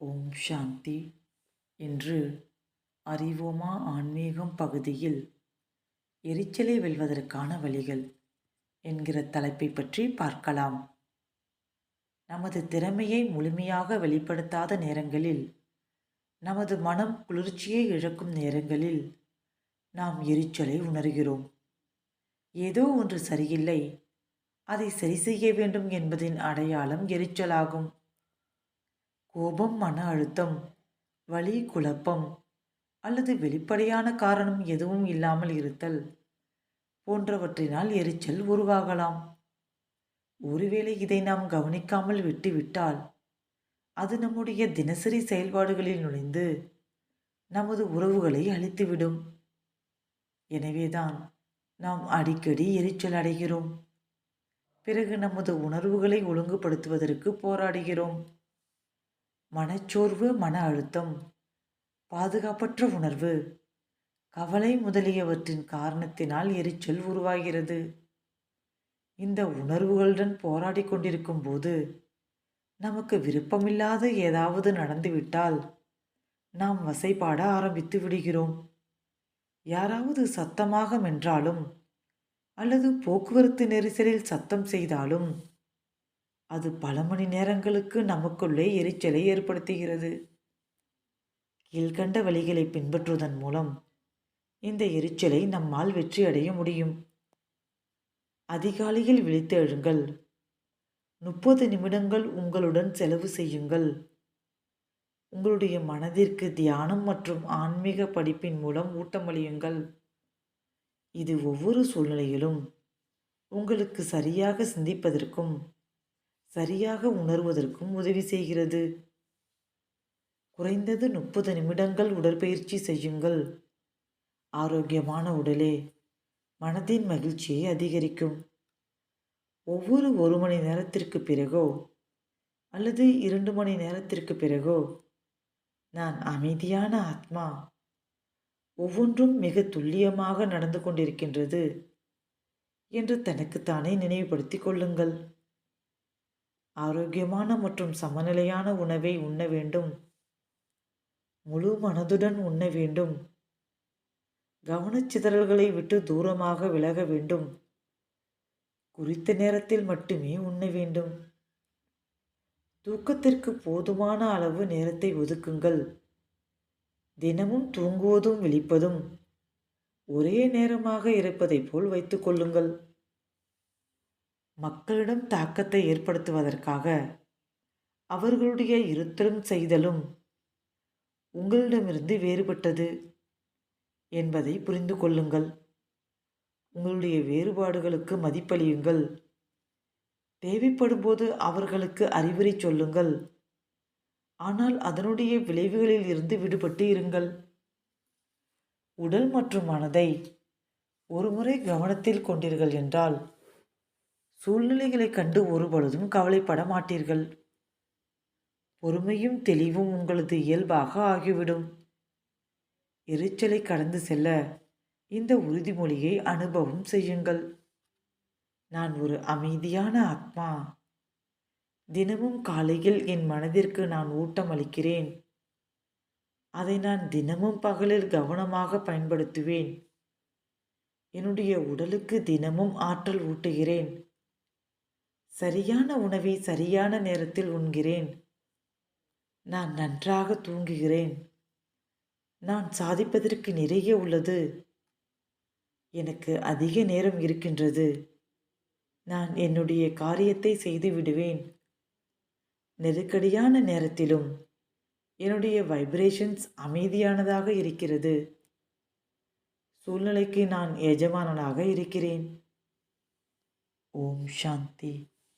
ஓம் சாந்தி. இன்று அறிவோமா ஆன்மீகம் பகுதியில் எரிச்சலை வெல்வதற்கான வழிகள் என்கிற தலைப்பை பற்றி பார்க்கலாம். நமது திறமையை முழுமையாக வெளிப்படுத்தாத நேரங்களில் நமது மனம் குளிர்ச்சியை இழக்கும் நேரங்களில் நாம் எரிச்சலை உணர்கிறோம். ஏதோ ஒன்று சரியில்லை அதை சரி செய்ய வேண்டும் என்பதின் அடையாளம் எரிச்சலாகும். கோபம் மன அழுத்தம் வலி குழப்பம் அல்லது வெளிப்படையான காரணம் எதுவும் இல்லாமல் இருத்தல் போன்றவற்றினால் எரிச்சல் உருவாகலாம். ஒருவேளை இதை நாம் கவனிக்காமல் விட்டுவிட்டால் அது நம்முடைய தினசரி செயல்பாடுகளில் நுழைந்து நமது உறவுகளை அழித்துவிடும். எனவேதான் நாம் அடிக்கடி எரிச்சல் அடைகிறோம். பிறகு நமது உணர்வுகளை ஒழுங்குபடுத்துவதற்கு போராடுகிறோம். மனச்சோர்வு மன அழுத்தம் பாதுகாப்பற்ற உணர்வு கவலை முதலியவற்றின் காரணத்தினால் எரிச்சல் உருவாகிறது. இந்த உணர்வுகளுடன் போராடி கொண்டிருக்கும் போது நமக்கு விருப்பமில்லாத ஏதாவது நடந்துவிட்டால் நாம் வசைபாட ஆரம்பித்து விடுகிறோம். யாராவது சத்தமாக மென்றாலும் அல்லது போக்குவரத்து நெரிசலில் சத்தம் செய்தாலும் அது பல மணி நேரங்களுக்கு நமக்குள்ளே எரிச்சலை ஏற்படுத்துகிறது. கீழ்கண்ட வழிகளை பின்பற்றுவதன் மூலம் இந்த எரிச்சலை நம்மால் வெற்றி அடைய முடியும். அதிகாலையில் விழித்து எழுங்கள். முப்பது நிமிடங்கள் உங்களுடன் செலவு செய்யுங்கள். உங்களுடைய மனதிற்கு தியானம் மற்றும் ஆன்மீக படிப்பின் மூலம் ஊட்டமளியுங்கள். இது ஒவ்வொரு சூழ்நிலையிலும் உங்களுக்கு சரியாக சிந்திப்பதற்கும் சரியாக உணர்வதற்கும் உதவி செய்கிறது. குறைந்தது முப்பது நிமிடங்கள் உடற்பயிற்சி செய்யுங்கள். ஆரோக்கியமான உடலே மனதின் மகிழ்ச்சியை அதிகரிக்கும். ஒவ்வொரு ஒரு மணி நேரத்திற்கு பிறகோ அல்லது இரண்டு மணி நேரத்திற்கு பிறகோ நான் அமைதியான ஆத்மா ஒவ்வொன்றும் மிக துல்லியமாக நடந்து கொண்டிருக்கின்றது என்று தனக்குத்தானே நினைவுபடுத்தி கொள்ளுங்கள். ஆரோக்கியமான மற்றும் சமநிலையான உணவை உண்ண வேண்டும். முழு மனதுடன் உண்ண வேண்டும். கவனச்சிதறல்களை விட்டு தூரமாக விலக வேண்டும். குறித்த நேரத்தில் மட்டுமே உண்ண வேண்டும். தூக்கத்திற்கு போதுமான அளவு நேரத்தை ஒதுக்குங்கள். தினமும் தூங்குவதும் விழிப்பதும் ஒரே நேரமாக இருப்பதைப் போல் வைத்துக்கொள்ளுங்கள் மக்களிடம் தாக்கத்தை ஏற்படுத்துவதற்காக அவர்களுடைய இருத்தலும் செய்தலும் உங்களிடமிருந்து வேறுபட்டது என்பதை புரிந்து கொள்ளுங்கள். உங்களுடைய வேறுபாடுகளுக்கு மதிப்பளியுங்கள். தேவைப்படும்போது அவர்களுக்கு அறிவுரை சொல்லுங்கள். ஆனால் அதனுடைய விளைவுகளில் இருந்து விடுபட்டு இருங்கள். உடல் மற்றும் மனதை ஒருமுறை கவனத்தில் கொண்டீர்கள் என்றால் சூழ்நிலைகளை கண்டு ஒருபொழுதும் கவலைப்பட மாட்டீர்கள் பொறுமையும் தெளிவும் உங்களது இயல்பாக ஆகிவிடும். எரிச்சலை கடந்து செல்ல இந்த உறுதிமொழியை அனுபவம் செய்யுங்கள். நான் ஒரு அமைதியான ஆத்மா. தினமும் காலையில் என் மனதிற்கு நான் ஊட்டம் அளிக்கிறேன். அதை நான் தினமும் பகலில் கவனமாக பயன்படுத்துவேன். என்னுடைய உடலுக்கு தினமும் ஆற்றல் ஊட்டுகிறேன். சரியான உணவை சரியான நேரத்தில் உண்கிறேன். நான் நன்றாக தூங்குகிறேன். நான் சாதிப்பதற்கு நிறைய உள்ளது. எனக்கு அதிக நேரம் இருக்கின்றது. நான் என்னுடைய காரியத்தை செய்து விடுவேன். நெருக்கடியான நேரத்திலும் என்னுடைய வைப்ரேஷன்ஸ் அமைதியானதாக இருக்கிறது. சூழ்நிலைக்கு நான் எஜமானனாக இருக்கிறேன். ஓம் சாந்தி.